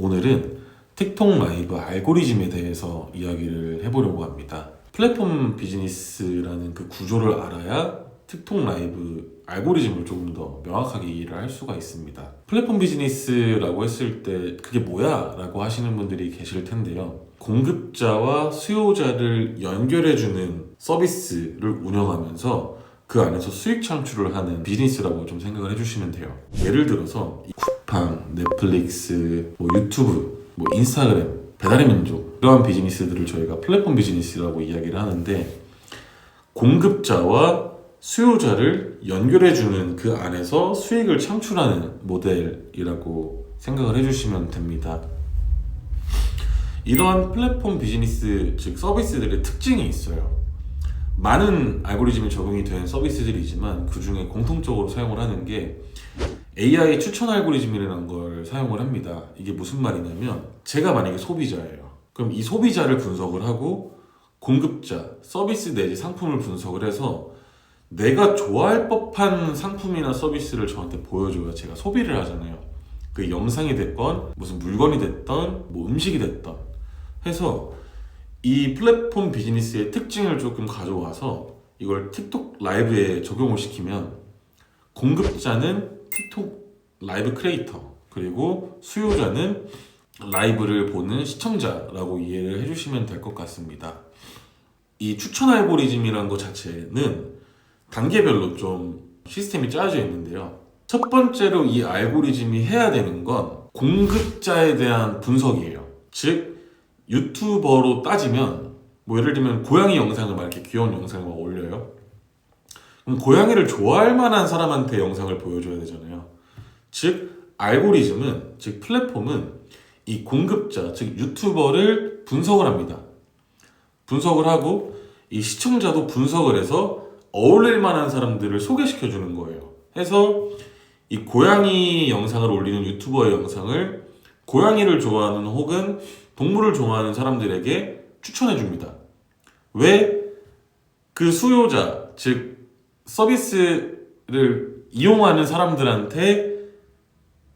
오늘은 틱톡 라이브 알고리즘에 대해서 이야기를 해보려고 합니다. 플랫폼 비즈니스라는 그 구조를 알아야 틱톡 라이브 알고리즘을 조금 더 명확하게 이해를 할 수가 있습니다. 플랫폼 비즈니스라고 했을 때 그게 뭐야? 라고 하시는 분들이 계실 텐데요. 공급자와 수요자를 연결해주는 서비스를 운영하면서 그 안에서 수익 창출을 하는 비즈니스라고 좀 생각을 해주시면 돼요. 예를 들어서 이 쿠팡, 넷플릭스, 뭐 유튜브, 뭐 인스타그램, 배달의 민족 이러한 비즈니스들을 저희가 플랫폼 비즈니스라고 이야기를 하는데 공급자와 수요자를 연결해주는 그 안에서 수익을 창출하는 모델이라고 생각을 해주시면 됩니다. 이러한 플랫폼 비즈니스 즉 서비스들의 특징이 있어요. 많은 알고리즘이 적용이 된 서비스들이지만 그 중에 공통적으로 사용을 하는 게 AI 추천 알고리즘이라는 걸 사용을 합니다. 이게 무슨 말이냐면 제가 만약에 소비자예요. 그럼 이 소비자를 분석을 하고 공급자, 서비스 내지 상품을 분석을 해서 내가 좋아할 법한 상품이나 서비스를 저한테 보여줘야 제가 소비를 하잖아요. 그 영상이 됐건 무슨 물건이 됐던 뭐 음식이 됐던 해서 이 플랫폼 비즈니스의 특징을 조금 가져와서 이걸 틱톡 라이브에 적용을 시키면 공급자는 틱톡 라이브 크리에이터 그리고 수요자는 라이브를 보는 시청자라고 이해를 해주시면 될 것 같습니다. 이 추천 알고리즘이라는 것 자체는 단계별로 좀 시스템이 짜여져 있는데요. 첫 번째로 이 알고리즘이 해야 되는 건 공급자에 대한 분석이에요. 즉 유튜버로 따지면 뭐 예를 들면 고양이 영상을 막 이렇게 귀여운 영상을 막 올려요. 고양이를 좋아할 만한 사람한테 영상을 보여줘야 되잖아요. 즉 알고리즘은 즉 플랫폼은 이 공급자 즉 유튜버를 분석을 합니다. 분석을 하고 이 시청자도 분석을 해서 어울릴 만한 사람들을 소개시켜 주는 거예요. 해서 이 고양이 영상을 올리는 유튜버의 영상을 고양이를 좋아하는 혹은 동물을 좋아하는 사람들에게 추천해 줍니다. 왜? 그 수요자, 즉, 서비스를 이용하는 사람들한테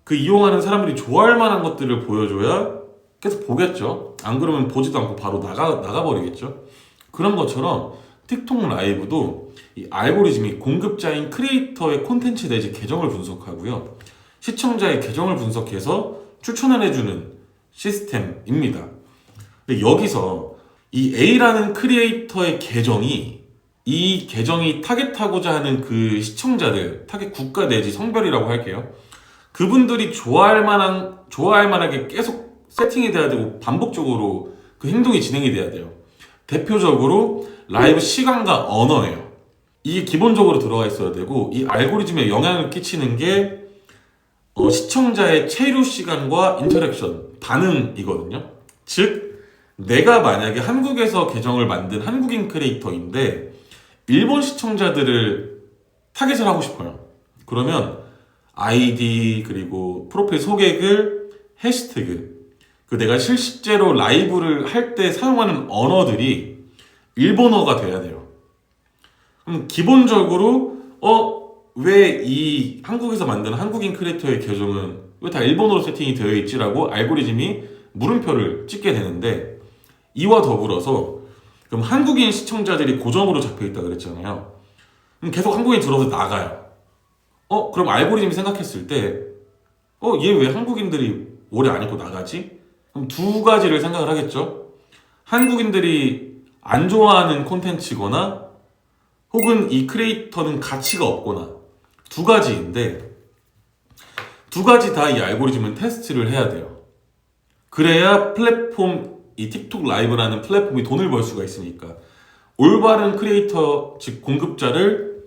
그 이용하는 사람들이 좋아할 만한 것들을 보여줘야 계속 보겠죠. 안 그러면 보지도 않고 바로 나가, 나가버리겠죠. 그런 것처럼 틱톡 라이브도 이 알고리즘이 공급자인 크리에이터의 콘텐츠 내지 계정을 분석하고요. 시청자의 계정을 분석해서 추천을 해주는 시스템입니다. 근데 여기서 이 A라는 크리에이터의 계정이 이 계정이 타겟하고자 하는 그 시청자들, 타겟 국가 내지 성별이라고 할게요. 그분들이 좋아할 만한, 좋아할 만하게 계속 세팅이 돼야 되고 반복적으로 그 행동이 진행이 돼야 돼요. 대표적으로 라이브 시간과 언어예요. 이게 기본적으로 들어가 있어야 되고 이 알고리즘에 영향을 끼치는 게 어, 시청자의 체류 시간과 인터랙션, 반응이거든요. 즉, 내가 만약에 한국에서 계정을 만든 한국인 크리에이터인데, 일본 시청자들을 타겟을 하고 싶어요. 그러면 아이디, 그리고 프로필 소개글, 해시태그, 그 내가 실제로 라이브를 할 때 사용하는 언어들이 일본어가 돼야 돼요. 그럼 기본적으로, 어, 왜 이 한국에서 만든 한국인 크리에이터의 계정은 왜 다 일본어로 세팅이 되어 있지라고 알고리즘이 물음표를 찍게 되는데 이와 더불어서 그럼 한국인 시청자들이 고정으로 잡혀 있다 그랬잖아요. 그럼 계속 한국인 들어서 나가요. 어 그럼 알고리즘이 생각했을 때 어 얘 왜 한국인들이 오래 안 입고 나가지? 그럼 두 가지를 생각을 하겠죠. 한국인들이 안 좋아하는 콘텐츠거나 혹은 이 크리에이터는 가치가 없거나 두 가지인데 두 가지 다 이 알고리즘은 테스트를 해야 돼요. 그래야 플랫폼 이 틱톡 라이브라는 플랫폼이 돈을 벌 수가 있으니까 올바른 크리에이터 즉 공급자를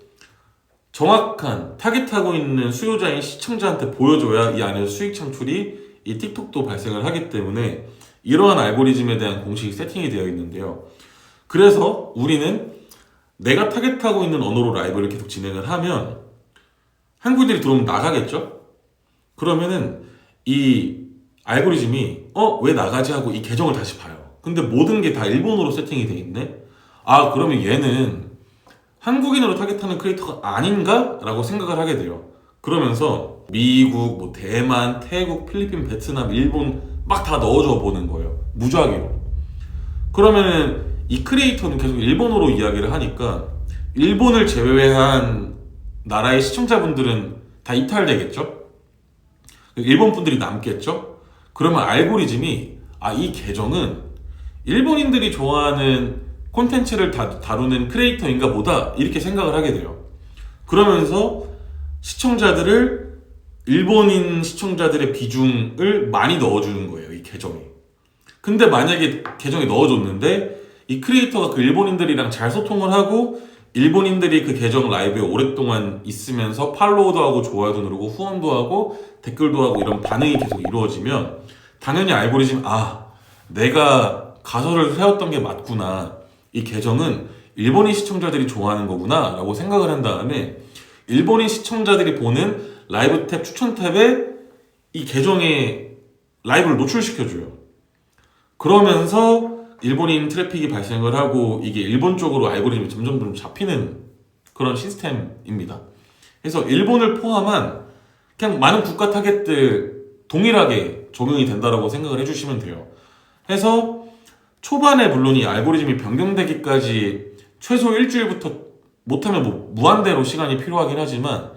정확한 타겟하고 있는 수요자인 시청자한테 보여줘야 이 안에서 수익 창출이 이 틱톡도 발생을 하기 때문에 이러한 알고리즘에 대한 공식이 세팅이 되어 있는데요. 그래서 우리는 내가 타겟하고 있는 언어로 라이브를 계속 진행을 하면 한국인들이 들어오면 나가겠죠? 그러면은 이 알고리즘이 어 왜 나가지 하고 이 계정을 다시 봐요. 근데 모든 게 다 일본어로 세팅이 돼 있네. 아 그러면 얘는 한국인으로 타겟하는 크리에이터가 아닌가라고 생각을 하게 돼요. 그러면서 미국, 뭐 대만, 태국, 필리핀, 베트남, 일본 막 다 넣어줘 보는 거예요. 무작위로. 그러면은 이 크리에이터는 계속 일본어로 이야기를 하니까 일본을 제외한 나라의 시청자분들은 다 이탈되겠죠? 일본 분들이 남겠죠? 그러면 알고리즘이 아, 이 계정은 일본인들이 좋아하는 콘텐츠를 다, 다루는 크리에이터인가 보다 이렇게 생각을 하게 돼요. 그러면서 시청자들을 일본인 시청자들의 비중을 많이 넣어주는 거예요, 이 계정이. 근데 만약에 계정에 넣어줬는데 이 크리에이터가 그 일본인들이랑 잘 소통을 하고 일본인들이 그 계정 라이브에 오랫동안 있으면서 팔로우도 하고 좋아요도 누르고 후원도 하고 댓글도 하고 이런 반응이 계속 이루어지면 당연히 알고리즘 아 내가 가설을 세웠던 게 맞구나. 이 계정은 일본인 시청자들이 좋아하는 거구나 라고 생각을 한 다음에 일본인 시청자들이 보는 라이브 탭 추천 탭에 이 계정에 라이브를 노출시켜줘요. 그러면서 일본인 트래픽이 발생을 하고 이게 일본 쪽으로 알고리즘이 점점 좀 잡히는 그런 시스템입니다. 그래서 일본을 포함한 그냥 많은 국가 타겟들 동일하게 적용이 된다라고 생각을 해주시면 돼요. 해서 초반에 물론 이 알고리즘이 변경되기까지 최소 일주일부터 못하면 뭐 무한대로 시간이 필요하긴 하지만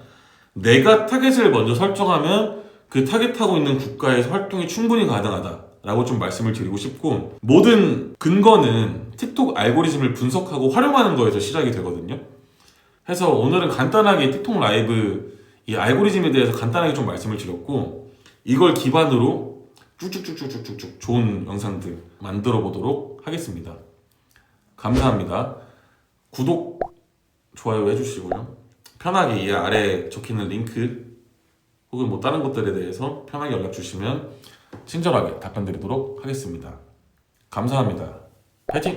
내가 타겟을 먼저 설정하면 그 타겟하고 있는 국가에서 활동이 충분히 가능하다 라고 좀 말씀을 드리고 싶고 모든 근거는 틱톡 알고리즘을 분석하고 활용하는 거에서 시작이 되거든요. 해서 오늘은 간단하게 틱톡 라이브 이 알고리즘에 대해서 간단하게 좀 말씀을 드렸고 이걸 기반으로 쭉쭉쭉쭉쭉쭉 좋은 영상들 만들어 보도록 하겠습니다. 감사합니다. 구독, 좋아요 해주시고요. 편하게 이 아래 적히는 링크 혹은 뭐 다른 것들에 대해서 편하게 연락 주시면 친절하게 답변 드리도록 하겠습니다. 감사합니다. 파이팅!